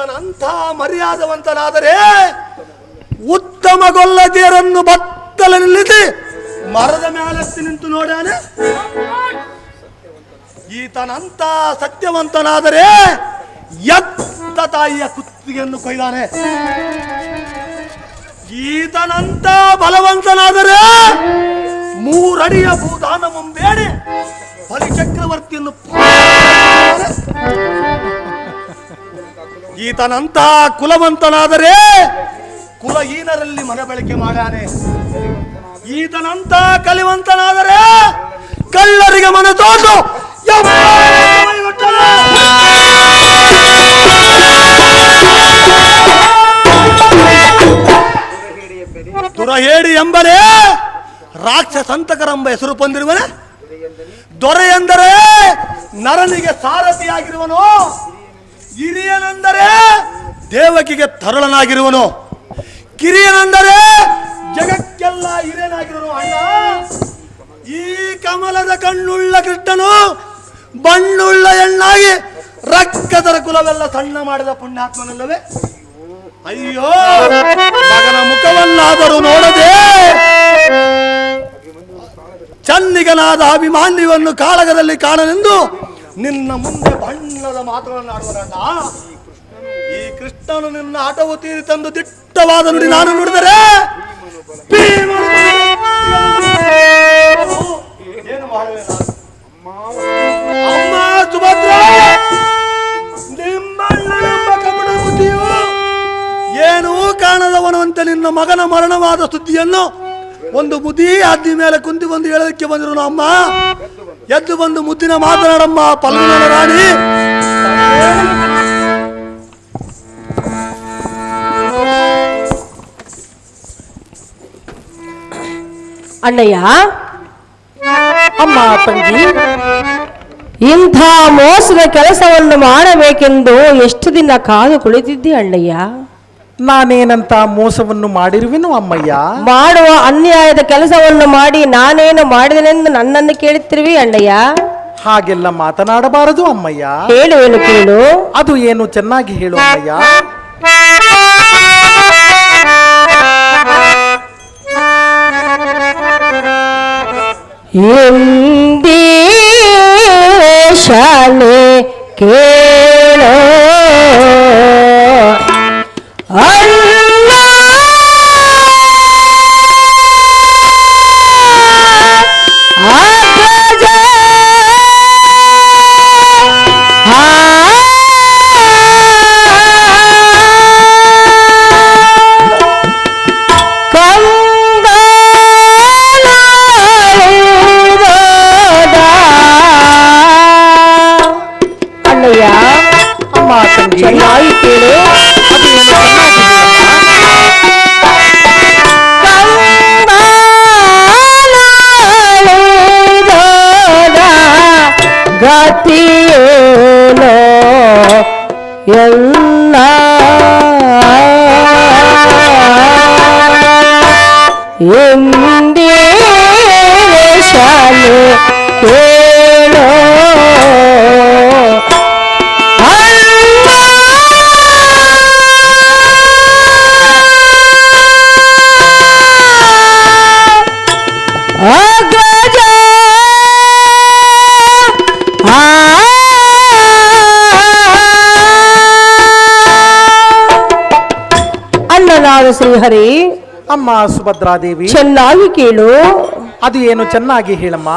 ಈತನಂಥ ಮರ್ಯಾದವಂತನಾದರೆ ಬತ್ತಲ ನಿಲ್ಲಿಸಿ ಮರದ ಮೇಲತ್ತಿ ನಿಂತು ನೋಡಾನೆ ಈತನಂತ ಸತ್ಯವಂತನಾದರೆ ಎತ್ತ ತಾಯಿಯ ಕುತ್ತಿಗೆಯನ್ನು ಕೊಯ್ದಾನೆ ಈತನಂತ ಬಲವಂತನಾದರೆ ಮೂರಡಿಯ ಭೂದಾನ ಮುಂಬೇಡಿ ಬಲಿ ಚಕ್ರವರ್ತಿಯನ್ನು ಪಾಲಿಸಿದ್ದಾನೆ. ಈತನಂತ ಕುಲವಂತನಾದರೆ ಕುಲಹೀನರಲ್ಲಿ ಮನಬಳಕೆ ಮಾಡಾನೆ ಈತನಂತ ಕಲಿವಂತನಾದರೆ ಕಳ್ಳರಿಗೆ ಮನ ತೋಟು ತುರಹೇಡಿ ಎಂಬನೇ ರಾಕ್ಷಸಂತಕರೆಂಬ ಹೆಸರು ಬಂದಿರುವನೆ. ದೊರೆ ಎಂದರೆ ನರನಿಗೆ ಸಾರಥಿಯಾಗಿರುವನು. ಹಿರಿಯನೆಂದರೆ ದೇವಕಿಗೆ ತರುಳನಾಗಿರುವನು. ಕಿರಿಯನೆಂದರೆ ಜಗಕ್ಕೆಲ್ಲ ಹಿರಿಯನಾಗಿರುವನು. ಅಣ್ಣ, ಈ ಕಮಲದ ಕಣ್ಣುಳ್ಳ ಕೃಷ್ಣನು ಬಣ್ಣುಳ್ಳ ಹೆಣ್ಣಾಗಿ ರಕ್ತದರ ಕುಲವೆಲ್ಲ ಸಣ್ಣ ಮಾಡಿದ ಪುಣ್ಯಾತ್ಮನಲ್ಲವೇ? ಅಯ್ಯೋ, ಮಗನ ಮುಖವನ್ನಾದರೂ ನೋಡದೆ ಚನ್ನಿಗನಾದ ಅಭಿಮಾನ್ಯವನ್ನು ಕಾಳಗದಲ್ಲಿ ಕಾಣನೆಂದು ನಿನ್ನ ಮುಂದೆ ಬಣ್ಣದ ಮಾತುಗಳನ್ನು ಆಡುವರಣ್ಣ ಈ ಕೃಷ್ಣನು ನಿನ್ನ ಆಟವು ತೀರಿ ತಂದು ದಿಟ್ಟವಾದ ನುಡಿ ನಾನು ನುಡಿದರೆ ಏನು ಮಾಡುವೆ? ಅಮ್ಮ ನಿನ್ನ ಮಗನ ಮರಣವಾದ ಸುದ್ದಿಯನ್ನು ಒಂದು ಮುದಿ ಅದ್ದಿ ಮೇಲೆ ಕುಂತಿ ಬಂದು ಹೇಳೋದಕ್ಕೆ ಬಂದಿರೋ ಅಮ್ಮ. ಎದ್ದು ಬಂದು ಮುದ್ದಿನ ಮಾತನಾಡಮ್ಮ ಪಲ್ಮನ ರಾಣಿ. ಅಣ್ಣಯ್ಯ ಅಮ್ಮ ತಂಗಿ ಇಂಥ ಮೋಸದ ಕೆಲಸವನ್ನು ಮಾಡಬೇಕೆಂದು ಎಷ್ಟು ದಿನ ಕಾದು ಕುಳಿತಿದ್ದಿ ಅಣ್ಣಯ್ಯ? ನಾನೇನಂತ ಮೋಸವನ್ನು ಮಾಡಿರುವೆನು ಅಮ್ಮಯ್ಯ? ಮಾಡುವ ಅನ್ಯಾಯದ ಕೆಲಸವನ್ನು ಮಾಡಿ ನಾನೇನು ಮಾಡಿದನೆಂದು ನನ್ನನ್ನು ಕೇಳುತ್ತಿರುವಿ ಅಣ್ಣಯ್ಯ? ಹಾಗೆಲ್ಲ ಮಾತನಾಡಬಾರದು ಅಮ್ಮಯ್ಯ. ಹೇಳು ಹೇಳು ಕೇಳು. ಅದು ಏನು ಚೆನ್ನಾಗಿ ಹೇಳು ಅಮ್ಮಯ್ಯ. ಶಾಲೆ ಕೇಳೋ ಅಮ್ಮ ತಂಗಿ ಚೆನ್ನಾಗಿ ಅಣ್ಣನಾದ ಶ್ರೀಹರಿ ಅಮ್ಮ ಸುಭದ್ರಾದೇವಿ ಚೆನ್ನಾಗಿ ಕೇಳು. ಅದು ಏನು ಚೆನ್ನಾಗಿ ಹೇಳಮ್ಮ?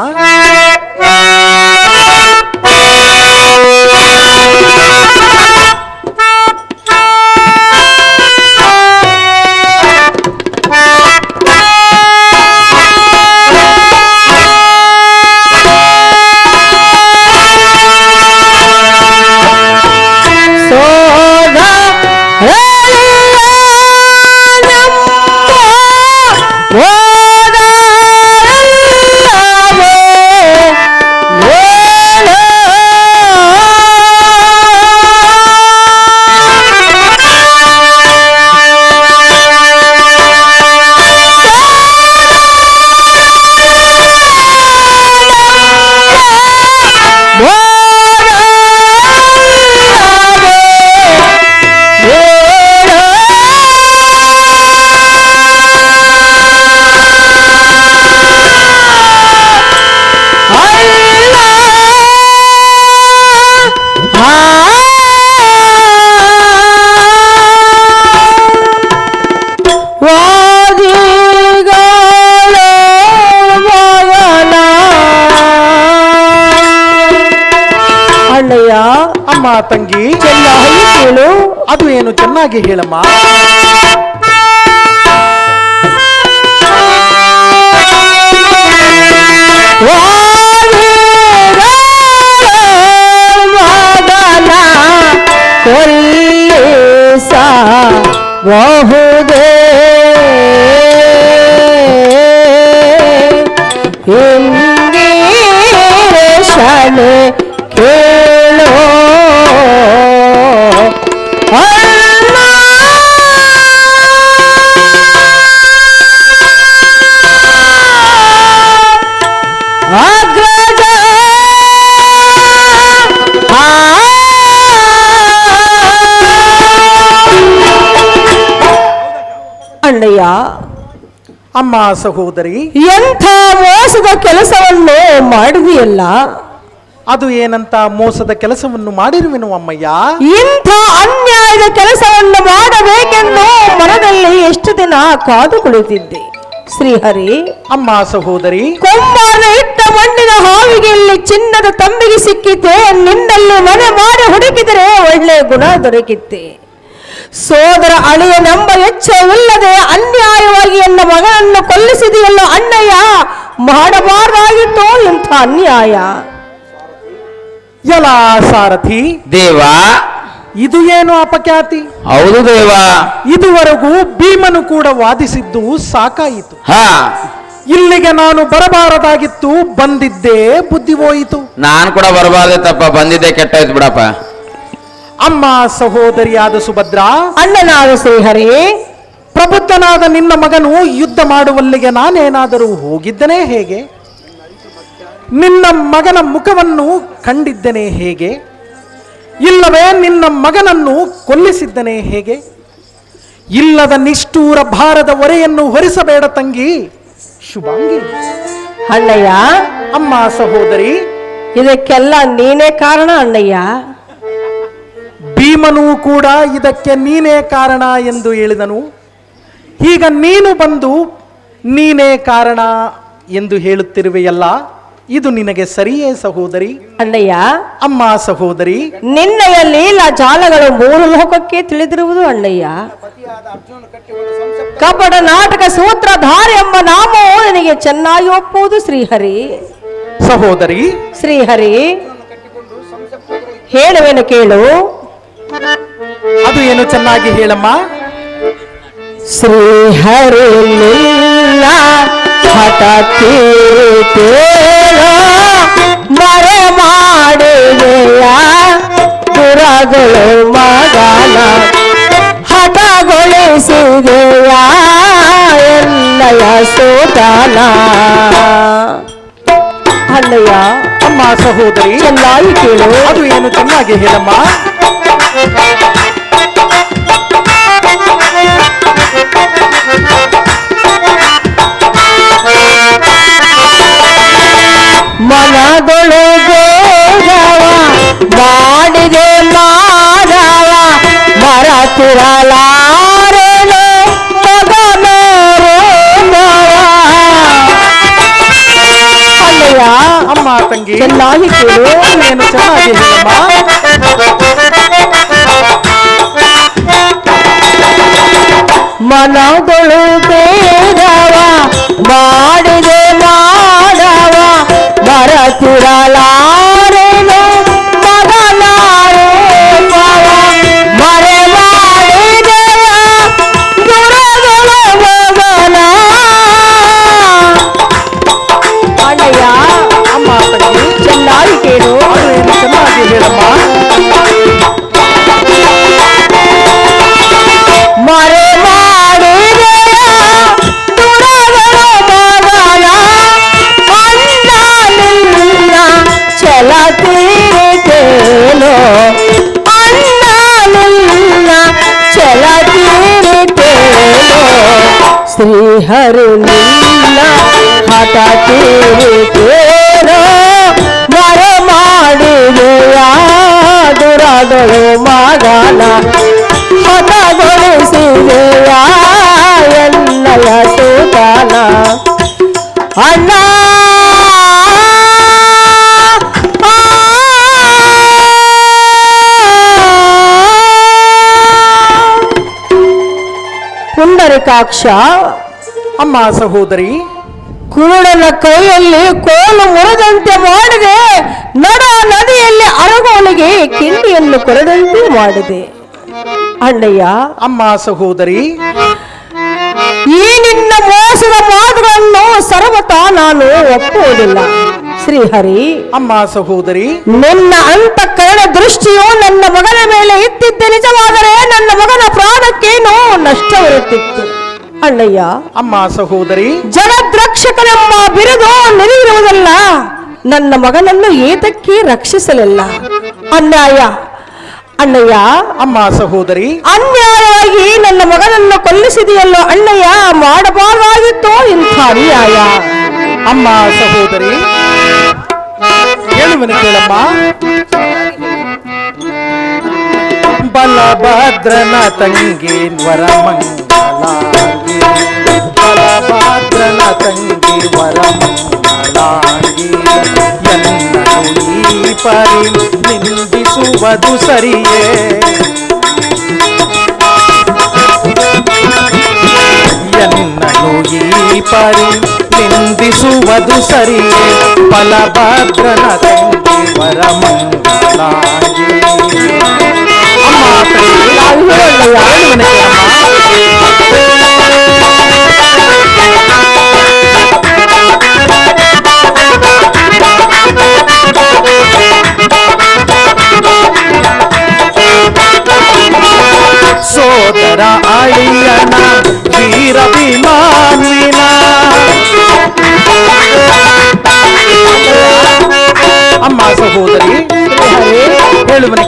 ತಂಗಿ ಚೆನ್ನಾಗಿ ಕೇಳು ಅದು ಏನು ಚೆನ್ನಾಗಿ ಹೇಳಮ್ಮ ಅಮ್ಮ ಸಹೋದರಿ ಎಂಥ ಮೋಸದ ಕೆಲಸವನ್ನು ಮಾಡಿದೆಯಲ್ಲ? ಅದು ಏನಂತ ಮೋಸದ ಕೆಲಸವನ್ನು ಮಾಡಿರುವೆನು ಅಮ್ಮಯ್ಯ? ಇಂಥ ಅನ್ಯಾಯದ ಕೆಲಸವನ್ನು ಮಾಡಬೇಕೆಂದು ಮನದಲ್ಲಿ ಎಷ್ಟು ದಿನ ಕಾದು ಕುಳಿತಿದ್ದೆ. ಶ್ರೀಹರಿ ಅಮ್ಮ ಸಹೋದರಿ ಕೊಂಬಾರದ ಇಟ್ಟ ಮಣ್ಣಿನ ಹಾವಿಗೆಯಲ್ಲಿ ಚಿನ್ನದ ತಂಬಿಗೆ ಸಿಕ್ಕಿತೆ ನಿನ್ನಲ್ಲಿ ಮನೆ ಮಾಡಿ ಹುಡುಕಿದರೆ ಒಳ್ಳೆ ಗುಣ ದೊರಕಿತ್ತೆ. ಸೋದರ ಅಳಿಯನೆಂಬ ಇಲ್ಲದೆ ಅನ್ಯಾಯವಾಗಿ ಎನ್ನ ಮಗನನ್ನು ಕೊಲ್ಲಿಸಿದೆಯಲ್ಲ ಅಣ್ಣಯ್ಯ? ಮಾಡಬಾರದಾಗಿತ್ತು ಇಂಥ ಅನ್ಯಾಯ? ಎಲ್ಲ ಸಾರಥಿ ದೇವ. ಇದು ಏನು ಅಪಖ್ಯಾತಿ? ಹೌದು ದೇವ. ಇದುವರೆಗೂ ಭೀಮನು ಕೂಡ ವಾದಿಸಿದ್ದು ಸಾಕಾಯಿತು. ಹಾ. ಇಲ್ಲಿಗೆ ನಾನು ಬರಬಾರದಾಗಿತ್ತು ಬಂದಿದ್ದೇ ಬುದ್ಧಿ ಹೋಯಿತು. ನಾನು ಕೂಡ ಬರಬಾರ್ದಿತ್ತಪ್ಪ ಬಂದಿದ್ದೆ ಕೆಟ್ಟೋಯ್ತು ಬಿಡಪ್ಪ. ಅಮ್ಮ ಸಹೋದರಿಯಾದ ಸುಭದ್ರ ಅಣ್ಣನಾದ ಶ್ರೀಹರಿ ಪ್ರಬುದ್ಧನಾದ ನಿನ್ನ ಮಗನು ಯುದ್ಧ ಮಾಡುವಲ್ಲಿಗೆ ನಾನೇನಾದರೂ ಹೋಗಿದ್ದನೇ ಹೇಗೆ? ನಿನ್ನ ಮಗನ ಮುಖವನ್ನು ಕಂಡಿದ್ದನೇ ಹೇಗೆ? ಇಲ್ಲವೇ ನಿನ್ನ ಮಗನನ್ನು ಕೊಲ್ಲಿಸಿದ್ದನೇ ಹೇಗೆ? ಇಲ್ಲದ ನಿಷ್ಠೂರ ಭಾರದ ಹೊರೆಯನ್ನು ಹೊರಿಸಬೇಡ ತಂಗಿ. ಶುಭಾಂಗಿ. ಅಣ್ಣಯ್ಯ ಅಮ್ಮ ಸಹೋದರಿ. ಇದಕ್ಕೆಲ್ಲ ನೀನೇ ಕಾರಣ ಅಣ್ಣಯ್ಯ. ಭೀಮನು ಕೂಡ ಇದಕ್ಕೆ ನೀನೇ ಕಾರಣ ಎಂದು ಹೇಳಿದನು. ಈಗ ನೀನು ಬಂದು ನೀನೇ ಕಾರಣ ಎಂದು ಹೇಳುತ್ತಿರುವೆಯಲ್ಲ ಇದು ನಿನಗೆ ಸರಿಯೇ ಸಹೋದರಿ? ಅಣ್ಣಯ್ಯ ಅಮ್ಮ ಸಹೋದರಿ. ನಿನ್ನಯ ಲೀಲಾ ಜಾಲಗಳು ಮೂರು ಲೋಕಕ್ಕೆ ತಿಳಿದಿರುವುದು ಅಣ್ಣಯ್ಯ. ಕಪಡ ನಾಟಕ ಸೂತ್ರಧಾರ ಎಂಬ ನಾಮವು ನಿನಗೆ ಚೆನ್ನಾಗಿ ಒಪ್ಪುವುದು ಶ್ರೀಹರಿ. ಸಹೋದರಿ. ಶ್ರೀಹರಿ ಹೇಳುವೆನು ಕೇಳು. ಅದು ಏನು ಚೆನ್ನಾಗಿ ಹೇಳಮ್ಮ? ಶ್ರೀ ನಿನ್ನ ಹಠ ತೀರಿತೇನೋ ಮರೆ ಮಾಡಿದೆಯ ದುರಗಳು ಮಗನ ಹಠಗೊಳಿಸಿದೆಯ ಎಲ್ಲಯ ಸೋತನ ಅಲ್ಲಯ್ಯ ಅಮ್ಮ ಸಹೋದರಿ ಚೆನ್ನಾಗಿ ಕೇಳು. ಅದು ಏನು ಚೆನ್ನಾಗಿ ಹೇಳಮ್ಮ? ಮನದೊಳು ಬೇಗವ ಮಾಡಿದೆ ಮಾಡವ ಮರತಿರಲಾರೆನು ಅಲ್ಲಯ್ಯ ಅಮ್ಮ ತಂಗಿ ಚೆನ್ನಾಗಿ ಕೇಳು ಅದು ಏನು ಚೆನ್ನಾಗಿ ಹೇಳಮ್ಮ. ಮನದೊಳು ಬೇಡವ ಮಾಡಿದೆ ಮಾಡವ ಮರತಿರಲಾರೆನು ಹರಲಿಲ್ಲ ಹಠ ತೀರಿತೇರ ಮರ ಮಾಡಿದೆಯ ದುರಗಳು ಮಗನ ಹಠಗೊಳಿಸಿದೆಯ ಎಲ್ಲಯ ಸುತನ ಅಣ್ಣ ಪುಂಡರಿಕಾಕ್ಷ ಅಮ್ಮ ಸಹೋದರಿ ಕುರುಡನ ಕೈಯಲ್ಲಿ ಕೋಲು ಮುರದಂತೆ ಮಾಡಿದೆ. ನಡ ನದಿಯಲ್ಲಿ ಅರಗೋಲಿಗೆ ಕಿಂಡಿಯನ್ನು ಕೊರದಂತೆ ಮಾಡಿದೆ. ಅಣ್ಣಯ್ಯ ಅಮ್ಮ ಸಹೋದರಿ ಈ ನಿನ್ನ ಮೋಸದ ಮಾತುಗಳನ್ನು ಸರ್ವತ ನಾನು ಒಪ್ಪುವುದಿಲ್ಲ. ಶ್ರೀಹರಿ ಅಮ್ಮ ಸಹೋದರಿ ನಿನ್ನ ಅಂತಃಕರಣ ದೃಷ್ಟಿಯು ನನ್ನ ಮಗನ ಮೇಲೆ ಇತ್ತಿದ್ದೆ ನಿಜವಾದರೆ ನನ್ನ ಮಗನ ಪ್ರಾಣಕ್ಕೇನೋ ನಷ್ಟವಿರುತ್ತಿತ್ತು ಅಣ್ಣಯ್ಯ ಅಮ್ಮ ಸಹೋದರಿ ಜನದ್ರಕ್ಷಕನಮ್ಮ ಬಿರುದು ನಿನಗಿರುವುದಲ್ಲ ನನ್ನ ಮಗನನ್ನು ಏತಕ್ಕೆ ರಕ್ಷಿಸಲಿಲ್ಲ? ಅನ್ಯಾಯ. ಅಣ್ಣಯ್ಯ. ಅಮ್ಮ ಸಹೋದರಿ ಅನ್ಯಾಯವಾಗಿ ನನ್ನ ಮಗನನ್ನು ಕೊಲ್ಲಿಸಿದೆಯಲ್ಲೋ ಅಣ್ಣಯ್ಯ ಮಾಡಬಾರದಾಗಿತ್ತು ಇಂಥ ಅನ್ಯಾಯ. ಅಮ್ಮ ಸಹೋದರಿ ಹೇಳುವನು ಕೇಳಮ್ಮ. ಬಲಭದ್ರನ ತಂಗಿ ವರಮಂಗಲಾಂಗಿ ತಂಗಿ ವರಮಂಗಲಾಂಗಿ ಎನ್ನನು ಈ ಪರಿ ನಿಂದಿಸುವುದು ಸರಿಯೇ ಎನ್ನನು ಈ ಪರಿ ನಿಂದಿಸುವುದು ಸರಿಯೇ ಬಲಭದ್ರನ ತಂಗಿ ವರಮಂಗಲಾಗಿ ಅಮ್ಮ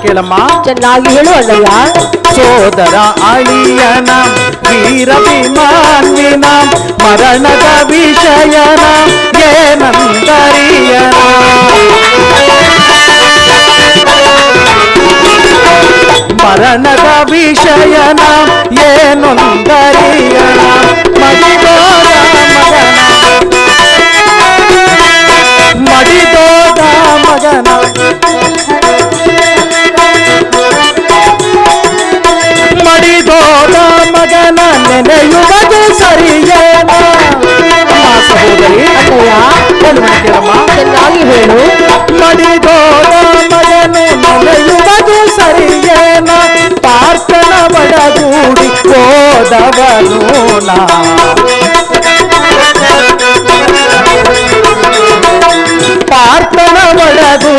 ಕೇಳಮ್ಮ ಚೆನ್ನಾಗಿ ಹೇಳು ಅಣ್ಣಯ್ಯ ಸೋದರ ಅಳಿಯನ ವೀರ ವಿಮಾನಿನ ಮರಣದ ವಿಷಯನ ಏನಂದರಿಯನ ಮರಣದ ವಿಷಯನ ಏನೊಂದರಿಯನ ಮಡಿದೋದ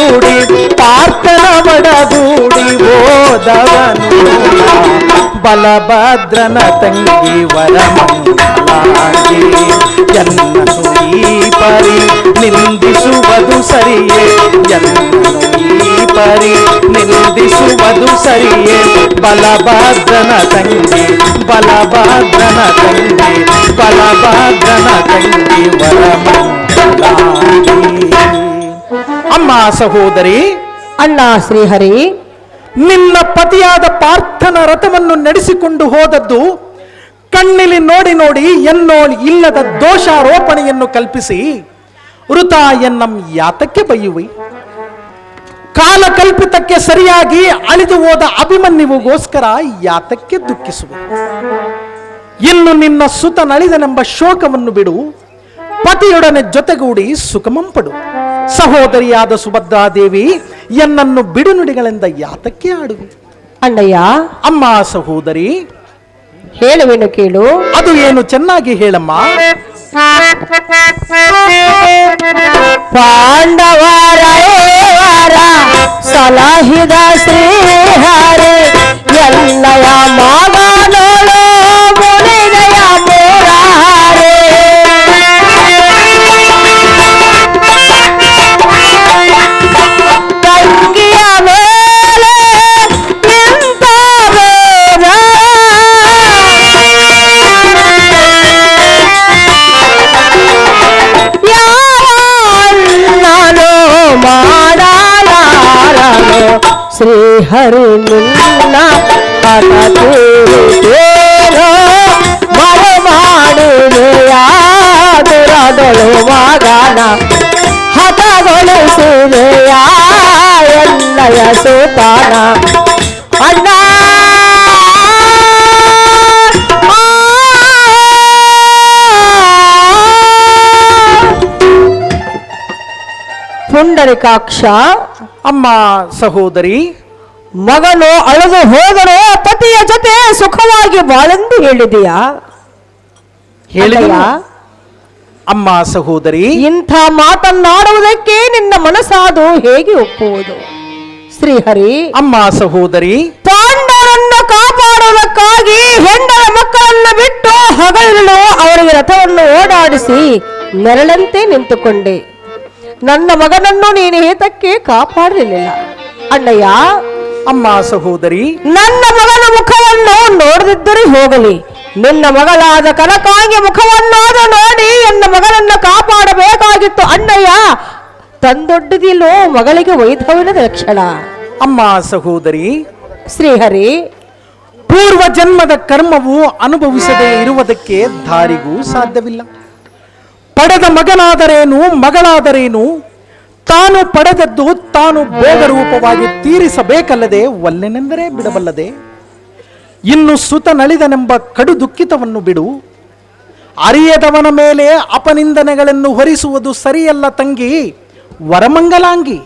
ಒಳಗೂಡಿ ಪಾರ್ಥನ ಒಳಗೂಡಿ ಓದವನು ಬಲಭದ್ರನ ತಂಗಿ ವರಮಂಗಲಾಗಿ ಎನ್ನನು ಈ ಪರಿ ನಿಂದಿಸುವುದು ಸರಿಯೇ ಎನ್ನನು ಈ ಪರಿ ನಿಂದಿಸುವುದು ಸರಿಯೇ ಬಲಭದ್ರನ ತಂಗಿ ಬಲಭದ್ರನ ತಂಗಿ ಬಲಭದ್ರನ ತಂಗಿ ವರಮಂಗಲಾಗಿ ಅಮ್ಮ ಸಹೋದರಿ ಅಣ್ಣ ಶ್ರೀಹರಿ ನಿನ್ನ ಪತಿಯಾದ ಪಾರ್ಥನ ರಥವನ್ನು ನಡೆಸಿಕೊಂಡು ಹೋದದ್ದು ಕಣ್ಣಿಲಿ ನೋಡಿ ನೋಡಿ ಎನ್ನೋ ಇಲ್ಲದ ದೋಷಾರೋಪಣೆಯನ್ನು ಕಲ್ಪಿಸಿ ವೃತ ಎನ್ನಂ ಯಾತಕ್ಕೆ ಬಯ್ಯುವಿ ಕಾಲಕಲ್ಪಿತಕ್ಕೆ ಸರಿಯಾಗಿ ಅಳಿದು ಹೋದ ಅಭಿಮನ್ಯುವಿಗೋಸ್ಕರ ಯಾತಕ್ಕೆ ದುಃಖಿಸುವೆ? ಇನ್ನು ನಿನ್ನ ಸುತನಳಿದನೆಂಬ ಶೋಕವನ್ನು ಬಿಡು. ಪತಿಯೊಡನೆ ಜೊತೆಗೂಡಿ ಸುಖಮಂಪಡು ಸಹೋದರಿಯಾದ ಸುಭದ್ರಾದೇವಿ ಎನ್ನನ್ನು ಬಿಡುನುಡಿಗಳಿಂದ ಯಾತಕ್ಕೆ ಆಡು ಅಣ್ಣಯ್ಯ. ಅಮ್ಮ ಸಹೋದರಿ. ಹೇಳುವೆನು ಕೇಳು. ಅದು ಏನು ಚೆನ್ನಾಗಿ ಹೇಳಮ್ಮ? ಪಾಂಡವರ ಸಲಹಿದ ಶ್ರೀಹರಿ ಎಲ್ಲಯ ಮಗನೋಳು हरे मुन्ना आका तेरा ಮರಮಾಡು ದುರದಳು ಮಗನ ಹತಗೊಳಿಸುವೆಯ ಎನ್ನಯ ಸುತನ. ಅಣ್ಣ! ಪುಂಡರಿಕಾಕ್ಷ ಅಮ್ಮ ಸಹೋದರಿ ಮಗನು ಅಳದು ಹೋದರೂ ಪತಿಯ ಜೊತೆ ಸುಖವಾಗಿ ಬಾಳೆಂದು ಹೇಳಿದೆಯಾ? ಹೇಳಿದೆಯಾ ಅಲ್ಲಯ್ಯ? ಅಮ್ಮ ಸಹೋದರಿ ಇಂಥ ಮಾತನ್ನಾಡುವುದಕ್ಕೆ ನಿನ್ನ ಮನಸ್ಸಾದು ಹೇಗೆ ಒಪ್ಪುವುದು? ಶ್ರೀಹರಿ ಅಮ್ಮ ಸಹೋದರಿ ಪಾಂಡವರನ್ನು ಕಾಪಾಡುವುದಕ್ಕಾಗಿ ಹೆಂಡರ ಮಕ್ಕಳನ್ನು ಬಿಟ್ಟು ಹಗಲು ಅವರಿಗೆ ರಥವನ್ನು ಓಡಾಡಿಸಿ ನೆರಳಂತೆ ನಿಂತುಕೊಂಡೆ. ನನ್ನ ಮಗನನ್ನು ನೀನು ಏತಕ್ಕೆ ಕಾಪಾಡಲಿಲ್ಲ. ಅಣ್ಣಯ್ಯ ಅಮ್ಮ ಸಹೋದರಿ ನನ್ನ ಮಗನ ಮುಖವನ್ನು ನೋಡದಿದ್ದರೆ ಹೋಗಲಿ. ನಿನ್ನ ಮಗಳಾದ ಕನಕಾಂಗಿ ಮುಖವನ್ನಾದ ನೋಡಿ ನನ್ನ ಮಗನನ್ನು ಕಾಪಾಡಬೇಕಾಗಿತ್ತು ಅಣ್ಣಯ್ಯ. ತಂದೊಡ್ಡದಿಲ್ಲೋ ಮಗಳಿಗೆ ವೈಧವ್ಯದ ಲಕ್ಷಣ. ಅಮ್ಮ ಸಹೋದರಿ ಶ್ರೀಹರಿ ಪೂರ್ವ ಜನ್ಮದ ಕರ್ಮವು ಅನುಭವಿಸದೇ ಇರುವುದಕ್ಕೆ ದಾರಿಗೂ ಸಾಧ್ಯವಿಲ್ಲ. ಪಡೆದ ಮಗನಾದರೇನು ಮಗಳಾದರೇನು ತಾನು ಪಡೆದದ್ದು ತಾನು ಭೋಗರೂಪವಾಗಿ ತೀರಿಸಬೇಕಲ್ಲದೆ ಒಲ್ಲೆನೆಂದರೆ ಬಿಡಬಲ್ಲದೆ. ಇನ್ನು ಸುತ ನಳಿದನೆಂಬ ಕಡು ದುಃಖಿತವನ್ನು ಬಿಡು. ಅರಿಯದವನ ಮೇಲೆ ಅಪನಿಂದನೆಗಳನ್ನು ಹೊರಿಸುವುದು ಸರಿಯಲ್ಲ ತಂಗಿ, ವರಮಂಗಲಾಂಗಿ.